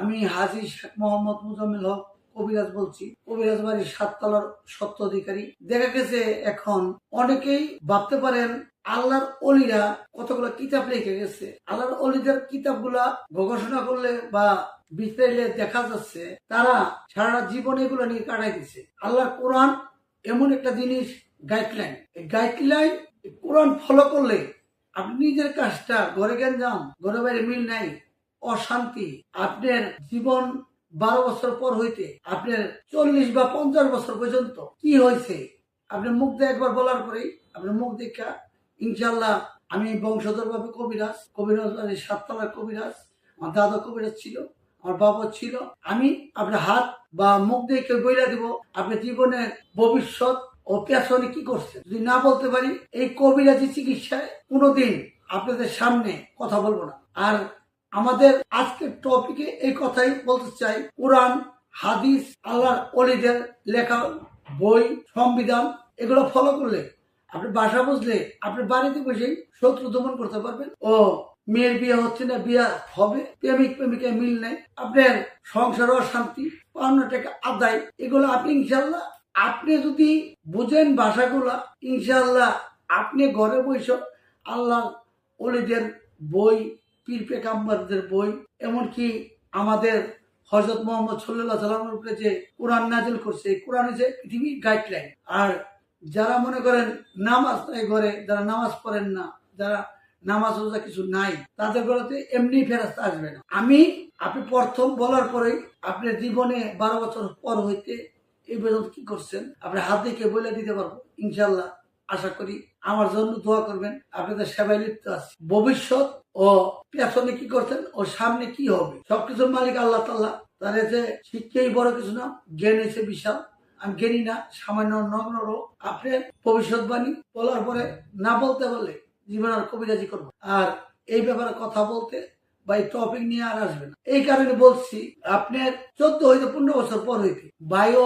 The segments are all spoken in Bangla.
আমি হাজি শেখ মোহাম্মদ মুজামিল হক, কবিরাজ বলছি। কবিরাজ বাড়ির সাততলার সত্য অধিকারী দেখা গেছে এখন অনেকেই ভাবতে পারেন, আল্লাহর অলিরা কতগুলো কিতাব লিখে গেছে। আল্লাহর অলিদের কিতাবগুলা গবেষণা করলে বা বিস্তারিলে দেখা যাচ্ছে, তারা সারা জীবন এগুলো নিয়ে কাটাই দিচ্ছে আল্লাহর কোরআন এমন একটা জিনিস গাইডলাইন গাইডলাইন কোরআন ফলো করলে আপনি নিজের কাজটা ঘরে যান? ঘরে বাইরে মিল নাই, অশান্তি। আপনার জীবন বারো বছর পর হইতে আপনার চল্লিশ বা পঞ্চাশ বছর পর্যন্ত কি হয়েছে আপনি মুখ দিয়ে একবার বলার পরেই আপনার মুখ দেখা ইনশাল্লাহ আমি বংশধর ভাবে কবিরাজ কবিরাজ মানে সাততলার কবিরাজ, আমার দাদা কবিরাজ ছিল, আমার বাবা ছিল। আমি আপনার হাত বা মুখ দেখে বইলা দিব, আপনার জীবনের ভবিষ্যৎ ও পেছনে কি করছে যদি না বলতে পারি, এই কবিরাজি চিকিৎসায় কোনোদিন আপনাদের সামনে কথা বলব না। আর আমাদের আজকের টপিকে এই কথাই বলতে চাই, কোরআন, হাদিস, আল্লাহর অলিদের লেখা, বই, সংবিধান, এগুলো ফলো করলে আপনি বাসা বুঝলে আপনি বাড়িতে বসেই শত্রু দমন করতে পারবেন। ও, মেয়ের বিয়ে হচ্ছে না, বিয়ে হবে, প্রেমিক প্রেমিকা মিল নেই। আপনার সংসার অশান্তি, পাওনা আদায়, এগুলো আপনি ইনশাল্লাহ আপনি যদি বুঝেন ভাষাগুলা ইনশাল্লাহ আপনি ঘরে বসে আল্লাহ অলিদের বই, পীর পেকাম্বারদের বই, এমনকি আমাদের হজরত মোহাম্মদ সাল্লাহ সাল্লামের উপরে যে কোরআন নাজিল করছে কোরআন হচ্ছে পৃথিবীর গাইডলাইন আর যারা মনে করেন নামাজ নাই ঘরে, যারা নামাজ পড়েন না, যারা নামাজ রোজা কিছু নাই, তাদের ঘরেতে এমনি ফেরাস্তা আসবে না। আমি, আপনি প্রথম বলার পরেই, আপনার জীবনে বারো বছর পর হইতে এই পর্যন্ত কি করছেন? আপনি হাত দেখে বলে দিতে পারব? ইনশাল্লাহ আশা করি আমার জন্য দোয়া করবেন। আপনাদের সেবায় লিপ্ত আছে ভবিষ্যৎ ও পেছনে কি করছেন ও সামনে কি হবে? সবকিছুর মালিক আল্লাহ তাল্লাহ তার এতে শিক্ষাই বড় কিছু না, জ্ঞান হয়েছে বিশাল। আমি জ্ঞানী না, সামান্য নগ্ন রোগ আপনার ভবিষ্যৎবাণী বলার পরে না বলতে বললে জীবন আর কবিরাজি করব আর এই ব্যাপারে কথা বলতে বা এই টপিক নিয়ে আর আসবে না। এই কারণে বলছি, আপনার চোদ্দ হইতে পনেরো বছর পর হইতে ভাই ও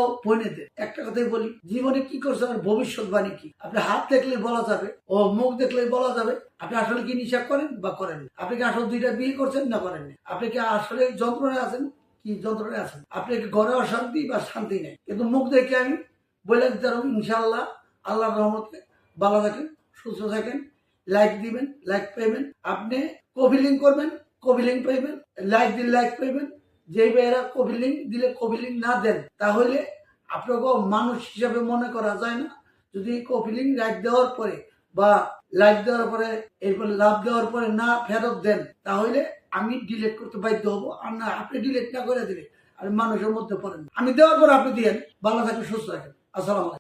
একটা কথাই বলি, জীবনে কি করছে আর ভবিষ্যৎবাণী কি? আপনি হাত দেখলে বলা যাবে ও মুখ দেখলে বলা যাবে। আপনি আসলে কি নিশা করেন বা করেন? আপনি কি আসলে দুইটা বিয়ে করছেন না করেননি আপনি কি আসলে যন্ত্রণায় আছেন? কি যন্ত্রণায় আছেন? আপনি কি ঘরে অশান্তি বা শান্তি নেই? কিন্তু মুখ দেখে আমি বলে দিতে পারব ইনশাল্লাহ আল্লাহর রহমতে ভালো থাকেন, সুস্থ থাকেন লাইক দিবেন লাইক পাইবেন আপনি কোভিলিং করবেন কভিলিং পাইবেন, লাইক দিলে লাইক পাইবেন, যেই ভাইয়েরা কভিলিং দিলে কভিলিং না দেন, তাহলে আপনাকে মানুষ হিসাবে মনে করা যায় না। যদি কভিলিং লাইক দেওয়ার পরে বা লাইক দেওয়ার পরে, এরপর লাভ দেওয়ার পরে না ফেরত দেন, তাহলে আমি ডিলেট করতে বাধ্য হব। আর না, আপনি ডিলেট না করে দিলে, আর মানুষের মধ্যে পড়েন আমি দেওয়ার পর আপনি দিয়েন। ভালো থাকেন, সুস্থ থাকেন। আসসালাম